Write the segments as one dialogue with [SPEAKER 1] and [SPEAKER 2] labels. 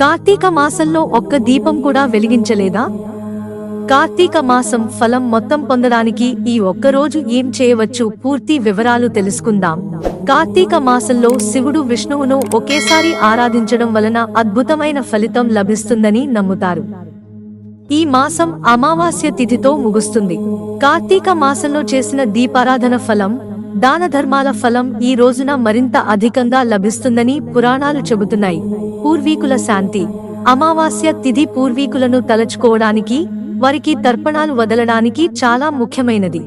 [SPEAKER 1] కార్తీక మాసంలో ఒక్క దీపం కూడా వెలిగించలేదా? కార్తీక మాసం ఫలం మొత్తం పొందడానికి ఈ ఒక్కరోజు ఏం చేయవచ్చు? పూర్తి వివరాలు తెలుసుకుందాం. కార్తీక మాసంలో శివుడు విష్ణువును ఒకేసారి ఆరాధించడం వలన అద్భుతమైన ఫలితం లభిస్తుందని నమ్ముతారు. ఈ మాసం అమావాస్య తిథితో ముగుస్తుంది. కార్తీక మాసంలో చేసిన దీపారాధన ఫలం దాన ధర్మాల ఫలం ఈ రోజున మరింత అధికంగా లభిస్తుందని పురాణాలు చెబుతున్నాయి. పూర్వీకుల శాంతి అమావాస్య తిథి పూర్వీకులను తలచుకోవడానికి వారికి తర్పణాలు వదలడానికి చాలా ముఖ్యమైనది.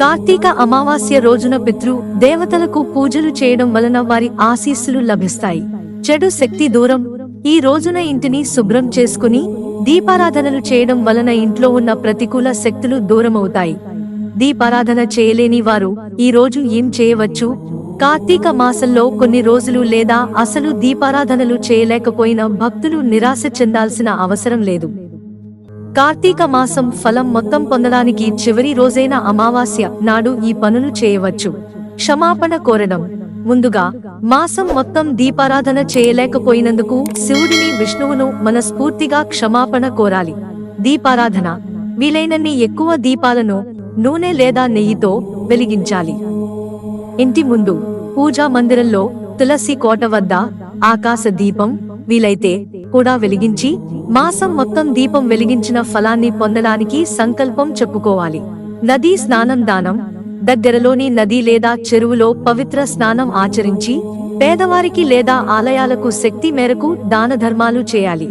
[SPEAKER 1] కార్తీక అమావాస్య రోజున పితృ దేవతలకు పూజలు చేయడం వలన వారి ఆశీస్సులు లభిస్తాయి. చెడు శక్తి దూరం ఈ రోజున ఇంటిని శుభ్రం చేసుకుని దీపారాధనలు చేయడం వలన ఇంట్లో ఉన్న ప్రతికూల శక్తులు దూరమవుతాయి. దీపారాధన చేయలేని వారు ఈ రోజు ఏం చేయవచ్చు? కార్తీక మాసంలో కొన్ని రోజులు లేదా అసలు దీపారాధనలు చేయలేకపోయిన భక్తులు నిరాశ చెందాల్సిన అవసరం లేదు. కార్తీక మాసం ఫలం మొత్తం పొందడానికి చివరి రోజైన అమావాస్య నాడు ఈ పనులు చేయవచ్చు. క్షమాపణ కోరడం. ముందుగా మాసం మొత్తం దీపారాధన చేయలేకపోయినందుకు శివుడిని విష్ణువును మనస్ఫూర్తిగా క్షమాపణ కోరాలి. దీపారాధన. వీలైనన్ని ఎక్కువ దీపాలను నూనె లేదా నెయ్యితో వెలిగించాలి. ఇంటి ముందు పూజా మందిరంలో తులసి కోట వద్ద ఆకాశ దీపం వీలైతే కూడా వెలిగించి మాసం మొత్తం దీపం వెలిగించిన ఫలాన్ని పొందడానికి సంకల్పం చెప్పుకోవాలి. నదీ స్నానం దానం దగ్గరలోని నది లేదా చెరువులో పవిత్ర స్నానం ఆచరించి పేదవారికి లేదా ఆలయాలకు శక్తి మేరకు దాన ధర్మాలు చేయాలి.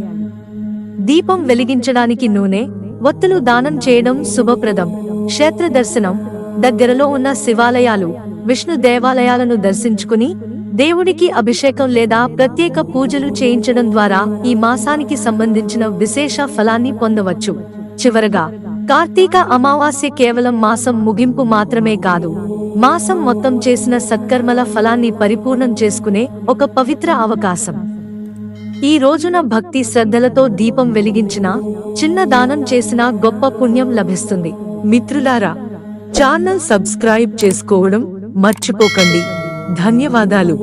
[SPEAKER 1] దీపం వెలిగించడానికి నూనె ఒత్తులు దానం చేయడం శుభప్రదం. క్షేత్ర దర్శనం దగ్గరలో ఉన్న శివాలయాలు విష్ణు దేవాలయాలను దర్శించుకుని దేవుడికి అభిషేకం లేదా ప్రత్యేక పూజలు చేయించడం ద్వారా ఈ మాసానికి సంబంధించిన విశేష ఫలాన్ని పొందవచ్చు. చివరగా కార్తీక అమావాస్య కేవలం మాసం ముగింపు మాత్రమే కాదు మాసం మొత్తం చేసిన సత్కర్మల ఫలాన్ని పరిపూర్ణం చేసుకునే ఒక పవిత్ర అవకాశం. ఈ రోజున భక్తి శ్రద్ధలతో దీపం వెలిగించిన చిన్న దానం చేసిన గొప్ప పుణ్యం లభిస్తుంది. మిత్రులారా ఛానల్ సబ్స్క్రైబ్ చేసుకోవడం మర్చిపోకండి. ధన్యవాదాలు.